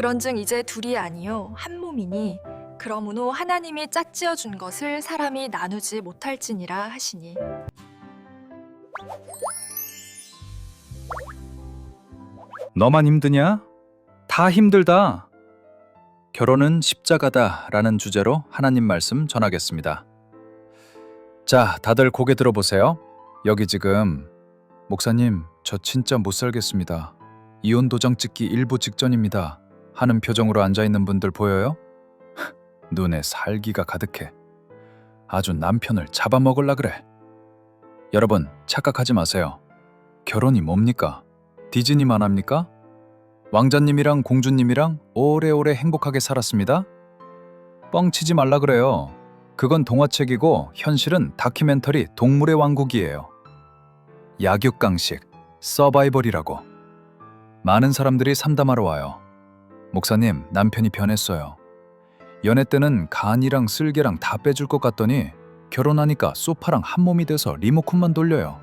그런즉 이제 둘이 아니요 한 몸이니 그러므로 하나님이 짝지어 준 것을 사람이 나누지 못할지니라 하시니 너만 힘드냐? 다 힘들다. 결혼은 십자가다 라는 주제로 하나님 말씀 전하겠습니다. 자, 다들 고개 들어보세요. 여기 지금 목사님, 저 진짜 못 살겠습니다. 이혼 도장 찍기 일부 직전입니다. 하는 표정으로 앉아 있는 분들 보여요? 눈에 살기가 가득해. 아주 남편을 잡아먹을라 그래. 여러분, 착각하지 마세요. 결혼이 뭡니까? 디즈니만 합니까? 왕자님이랑 공주님이랑 오래오래 행복하게 살았습니다. 뻥치지 말라 그래요. 그건 동화책이고 현실은 다큐멘터리 동물의 왕국이에요. 약육강식, 서바이벌이라고. 많은 사람들이 상담하러 와요. 목사님, 남편이 변했어요. 연애 때는 간이랑 쓸개랑 다 빼줄 것 같더니 결혼하니까 소파랑 한 몸이 돼서 리모컨만 돌려요.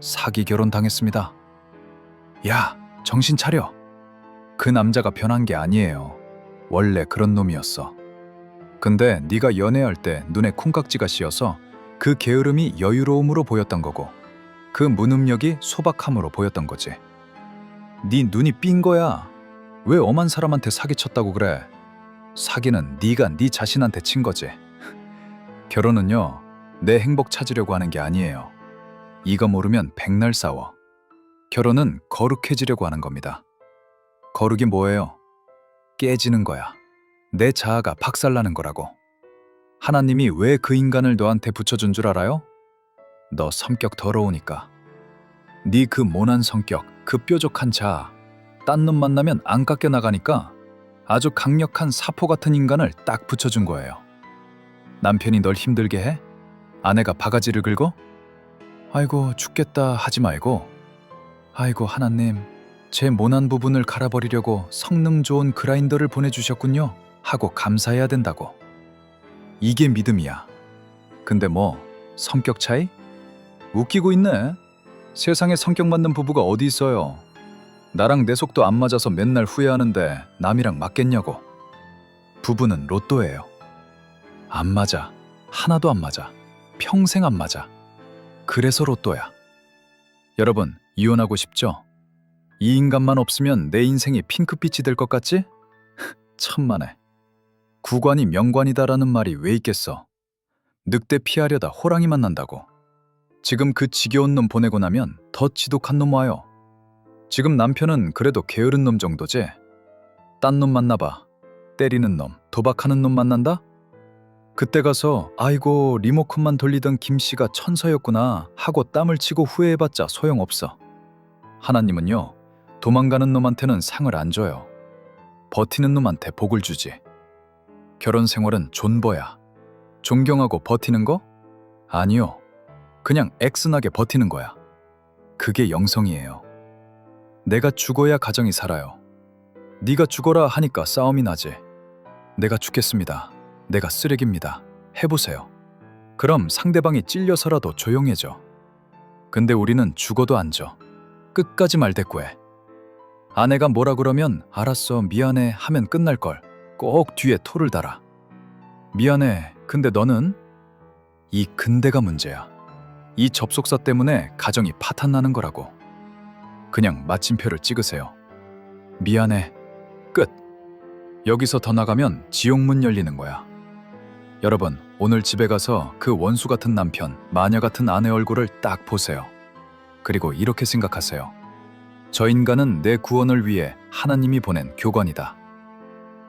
사기 결혼 당했습니다. 야, 정신 차려. 그 남자가 변한 게 아니에요. 원래 그런 놈이었어. 근데 네가 연애할 때 눈에 콩깍지가 씌어서 그 게으름이 여유로움으로 보였던 거고 그 무능력이 소박함으로 보였던 거지. 네 눈이 삔 거야. 왜 엄한 사람한테 사기쳤다고 그래? 사기는 네가 네 자신한테 친 거지. 결혼은요. 내 행복 찾으려고 하는 게 아니에요. 이거 모르면 백날 싸워. 결혼은 거룩해지려고 하는 겁니다. 거룩이 뭐예요? 깨지는 거야. 내 자아가 박살나는 거라고. 하나님이 왜 그 인간을 너한테 붙여준 줄 알아요? 너 성격 더러우니까. 네 그 모난 성격, 그 뾰족한 자아, 딴 놈 만나면 안 깎여 나가니까 아주 강력한 사포 같은 인간을 딱 붙여준 거예요. 남편이 널 힘들게 해? 아내가 바가지를 긁어? 아이고 죽겠다 하지 말고 아이고 하나님 제 모난 부분을 갈아버리려고 성능 좋은 그라인더를 보내주셨군요 하고 감사해야 된다고 이게 믿음이야 근데 뭐 성격 차이? 웃기고 있네 세상에 성격 맞는 부부가 어디 있어요 나랑 내 속도 안 맞아서 맨날 후회하는데 남이랑 맞겠냐고 부부는 로또예요 안 맞아 하나도 안 맞아 평생 안 맞아 그래서 로또야 여러분 이혼하고 싶죠? 이 인간만 없으면 내 인생이 핑크빛이 될 것 같지? 천만에. 구관이 명관이다라는 말이 왜 있겠어? 늑대 피하려다 호랑이 만난다고. 지금 그 지겨운 놈 보내고 나면 더 지독한 놈 와요. 지금 남편은 그래도 게으른 놈 정도지? 딴 놈 만나봐. 때리는 놈, 도박하는 놈 만난다? 그때 가서 아이고 리모컨만 돌리던 김 씨가 천사였구나 하고 땀을 치고 후회해봤자 소용없어. 하나님은요 도망가는 놈한테는 상을 안 줘요. 버티는 놈한테 복을 주지. 결혼 생활은 존버야. 존경하고 버티는 거? 아니요. 그냥 액슨하게 버티는 거야. 그게 영성이에요. 내가 죽어야 가정이 살아요. 네가 죽어라 하니까 싸움이 나지. 내가 죽겠습니다. 내가 쓰레기입니다. 해보세요. 그럼 상대방이 찔려서라도 조용해져. 근데 우리는 죽어도 안 져. 끝까지 말대꾸해. 아내가 뭐라 그러면 알았어 미안해 하면 끝날 걸. 꼭 뒤에 토를 달아. 미안해. 근데 너는 이 근대가 문제야. 이 접속사 때문에 가정이 파탄 나는 거라고. 그냥 마침표를 찍으세요. 미안해. 끝. 여기서 더 나가면 지옥문 열리는 거야. 여러분, 오늘 집에 가서 그 원수 같은 남편, 마녀 같은 아내 얼굴을 딱 보세요. 그리고 이렇게 생각하세요. 저 인간은 내 구원을 위해 하나님이 보낸 교관이다.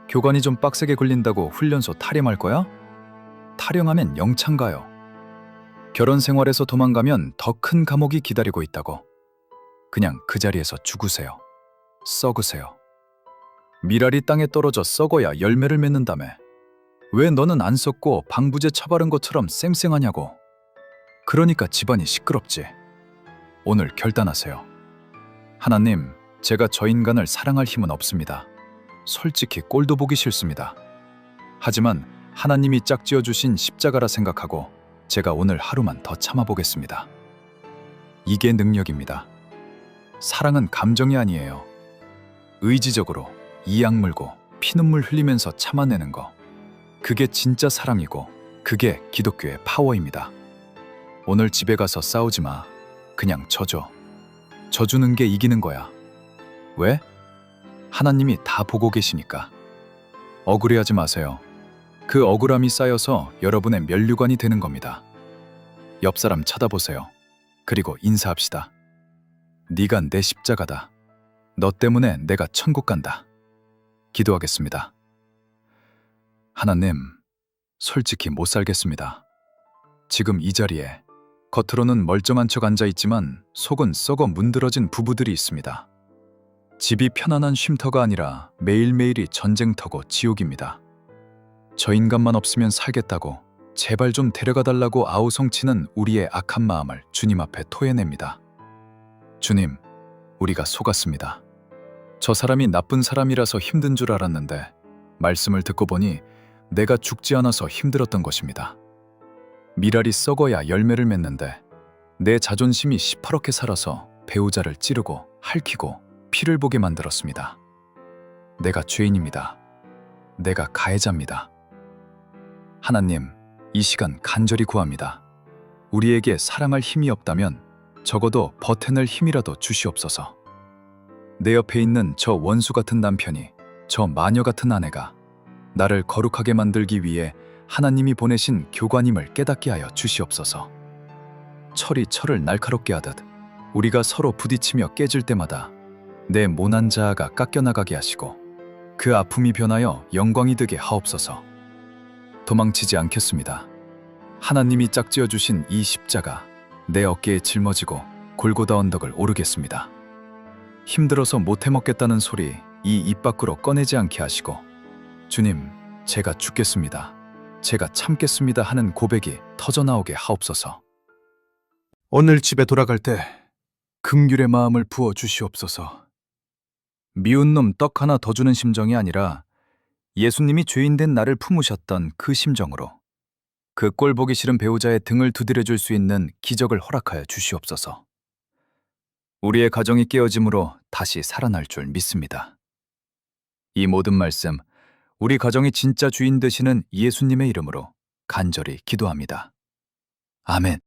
교관이 좀 빡세게 굴린다고 훈련소 탈영할 거야? 탈영하면 영창 가요. 결혼 생활에서 도망가면 더 큰 감옥이 기다리고 있다고. 그냥 그 자리에서 죽으세요. 썩으세요. 미랄이 땅에 떨어져 썩어야 열매를 맺는다며. 왜 너는 안 썩고 방부제 처바른 것처럼 쌩쌩하냐고. 그러니까 집안이 시끄럽지. 오늘 결단하세요. 하나님, 제가 저 인간을 사랑할 힘은 없습니다. 솔직히 꼴도 보기 싫습니다. 하지만 하나님이 짝지어 주신 십자가라 생각하고 제가 오늘 하루만 더 참아보겠습니다. 이게 능력입니다. 사랑은 감정이 아니에요. 의지적으로 이 악 물고 피눈물 흘리면서 참아내는 거. 그게 진짜 사랑이고 그게 기독교의 파워입니다. 오늘 집에 가서 싸우지 마. 그냥 져줘. 져주는 게 이기는 거야. 왜? 하나님이 다 보고 계시니까. 억울해하지 마세요. 그 억울함이 쌓여서 여러분의 면류관이 되는 겁니다. 옆 사람 쳐다보세요. 그리고 인사합시다. 네가 내 십자가다. 너 때문에 내가 천국 간다. 기도하겠습니다. 하나님, 솔직히 못 살겠습니다. 지금 이 자리에 겉으로는 멀쩡한 척 앉아 있지만 속은 썩어 문드러진 부부들이 있습니다. 집이 편안한 쉼터가 아니라 매일매일이 전쟁터고 지옥입니다. 저 인간만 없으면 살겠다고 제발 좀 데려가 달라고 아우성치는 우리의 악한 마음을 주님 앞에 토해냅니다. 주님, 우리가 속았습니다. 저 사람이 나쁜 사람이라서 힘든 줄 알았는데 말씀을 듣고 보니 내가 죽지 않아서 힘들었던 것입니다. 미랄이 썩어야 열매를 맺는데 내 자존심이 시퍼렇게 살아서 배우자를 찌르고 핥히고 피를 보게 만들었습니다. 내가 죄인입니다. 내가 가해자입니다. 하나님, 이 시간 간절히 구합니다. 우리에게 사랑할 힘이 없다면 적어도 버텨낼 힘이라도 주시옵소서. 내 옆에 있는 저 원수 같은 남편이, 저 마녀 같은 아내가 나를 거룩하게 만들기 위해 하나님이 보내신 교관임을 깨닫게 하여 주시옵소서. 철이 철을 날카롭게 하듯 우리가 서로 부딪히며 깨질 때마다 내 모난 자아가 깎여나가게 하시고 그 아픔이 변하여 영광이 되게 하옵소서. 도망치지 않겠습니다. 하나님이 짝지어 주신 이 십자가 내 어깨에 짊어지고 골고다 언덕을 오르겠습니다. 힘들어서 못 해먹겠다는 소리 이 입 밖으로 꺼내지 않게 하시고 주님, 제가 죽겠습니다. 제가 참겠습니다 하는 고백이 터져나오게 하옵소서. 오늘 집에 돌아갈 때 긍휼의 마음을 부어 주시옵소서. 미운 놈 떡 하나 더 주는 심정이 아니라 예수님이 죄인 된 나를 품으셨던 그 심정으로 그 꼴 보기 싫은 배우자의 등을 두드려 줄 수 있는 기적을 허락하여 주시옵소서. 우리의 가정이 깨어짐으로 다시 살아날 줄 믿습니다. 이 모든 말씀 우리 가정이 진짜 주인 되시는 예수님의 이름으로 간절히 기도합니다. 아멘.